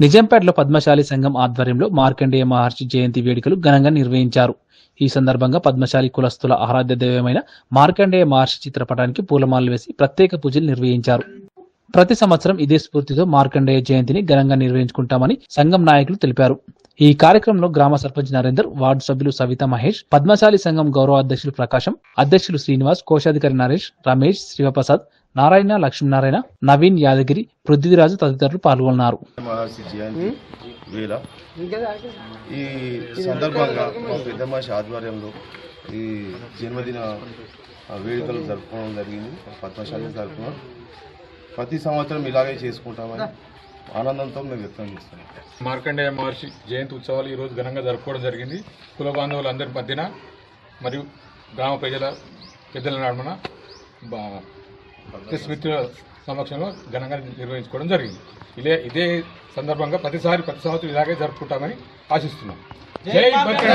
నిజాంపేటలో పద్మశాలి సంఘం ఆధ్వర్యంలో మార్కండేయ మహర్షి జయంతి వేడుకలు ఘనంగా నిర్వహించారు. ఈ సందర్భంగా పద్మశాలి కులస్తుల ఆరాధ్య దైవమైన మార్కండేయ మహర్షి చిత్రపటానికి పూలమాలలు వేసి ప్రత్యేక పూజలు నిర్వహించారు. ప్రతి సంవత్సరం ఇదే స్ఫూర్తితో మార్కండేయ జయంతిని ఘనంగా నిర్వహించుకుంటామని సంఘం నాయకులు తెలిపారు. ఈ కార్యక్రమంలో గ్రామ సర్పంచ్ నరేందర్ వార్డు సభ్యులు సవిత మహేష్ పద్మశాలి సంఘం గౌరవ అధ్యక్షులు ప్రకాశం అధ్యక్షులు శ్రీనివాస్ కోశాధికారి నరేష్ రమేష్ శివప్రసాద్ నారాయణ లక్ష్మీనారాయణ నవీన్ యాదగిరి పృథ్వీరాజు తదితరులు పాల్గొన్నారు. ఈ సందర్భంగా మా పెద్ద మనిషి ఆధ్వర్యంలో ఈ జన్మదిన వేడుకలు జరుపుకోవడం జరిగింది. పద్మశాలి జరుపుకున్నాం ప్రతి సంవత్సరం ఇలాగే చేసుకుంటామని ఆనందంతో మేము వ్యక్తం చేస్తున్నాం. మార్కండేయ మహర్షి జయంతి ఉత్సవాలు ఈరోజు ఘనంగా జరుపుకోవడం జరిగింది. కుల బాంధవులందరి మధ్యన మరియు గ్రామ ప్రజల పెద్దల నడుమన బా- ప్రెస్ మిత్రుల సమక్షంలో ఘనంగా నిర్వహించుకోవడం జరిగింది. ఇదే ఇదే సందర్భంగా ప్రతిసారి ప్రతి సంవత్సరం ఇలాగే జరుపుకుంటామని ఆశిస్తున్నాం. జై